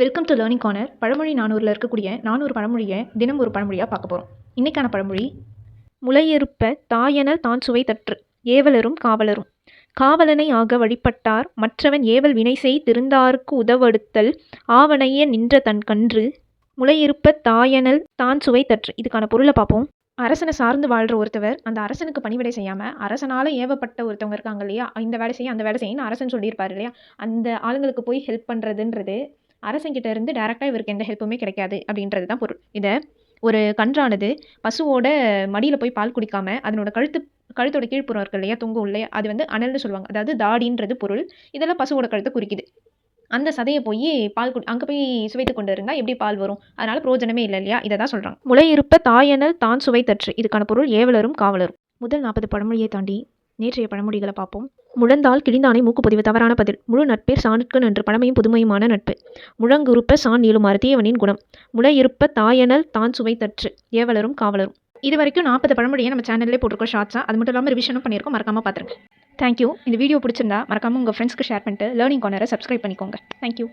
Welcome to learning corner பழமொழி நானூரில் இருக்கக்கூடிய நானூறு பழமொழியை தினம் ஒரு பழமொழியாக பார்க்க போகிறோம் இன்றைக்கான பழமொழி முளையிருப்ப தாயன தான் சுவை தற்று ஏவலரும் காவலரும். காவலனை ஆக வழிபட்டார் மற்றவன் ஏவல் வினை செய் திருந்தாருக்கு உதவடுத்தல் ஆவணைய நின்ற தன் கன்று. முளையிருப்ப தாயனல் தான் சுவை தற்று. இதுக்கான பொருளை பார்ப்போம். அரசனை சார்ந்து வாழ்கிற ஒருத்தவர் அந்த அரசனுக்கு பணிவிடை செய்யாமல் அரசனால் ஏவப்பட்ட ஒருத்தவங்க இருக்காங்க இல்லையா? இந்த வேலை செய்ய அந்த வேலை செய்யணும்னு அரசன் சொல்லியிருப்பார் இல்லையா? அந்த ஆளுங்களுக்கு போய் ஹெல்ப் பண்ணுறதுன்றது அரசங்கிட்ட இருந்து டேரெக்டாக இவருக்கு எந்த ஹெல்ப்புமே கிடைக்காது அப்படின்றது தான் பொருள். இதை ஒரு கன்றானது பசுவோட மடியில் போய் பால் குடிக்காம அதனோட கழுத்து கழுத்தோட கீழ்ப்புறம் இருக்கு இல்லையா தொங்கும் இல்லையா அது வந்து அனல்னு சொல்லுவாங்க. அதாவது தாடின்றது பொருள். இதெல்லாம் பசுவோட கழுத்தை குறிக்குது. அந்த சதையை போய் பால் குடி அங்கே போய் சுவைத்து கொண்டு இருந்தால் எப்படி பால் வரும்? அதனால் பிரோஜனமே இல்லை இல்லையா? இதை தான் சொல்கிறாங்க முளையிருப்ப தாயனல் தான் சுவை தற்று இதுக்கான பொருள் ஏவலரும் காவலரும். முதல் நாற்பது பழமொழியை தாண்டி நேற்றைய பழமொழிகளை பார்ப்போம். முழந்தால் கிழிந்தானை மூக்குப்பதிவு தவறான பதில். முழு நட்பேர் சாணுக்கு நன்று பழமையும் புதுமையுமான நட்பு. முழங்குறுப்ப சான் நீளுமாறு தீயவனின் குணம். முளையிருப்ப தாயனல் தான் சுவை தற்று ஏவலரும் காவலரும். இது வரைக்கும் நாற்பது பழமொழியை நம்ம சேனல்லே போட்டிருக்கோம் ஷார்ட்ஸாக அது மட்டும் இல்லாமல் ரிவிஷனும் பண்ணியிருக்கோம் மறக்காமல் பார்த்துருங்க. தேங்க்யூ இந்த வீடியோ பிடிச்சிருந்தா மறக்காமல் உங்கள் ஃப்ரெண்ட்ஸ்க்கு ஷேர் பண்ணிட்டு லேர்னிங் கார்னரை சப்ஸ்கிரைப் பண்ணிக்கோங்க. Thank you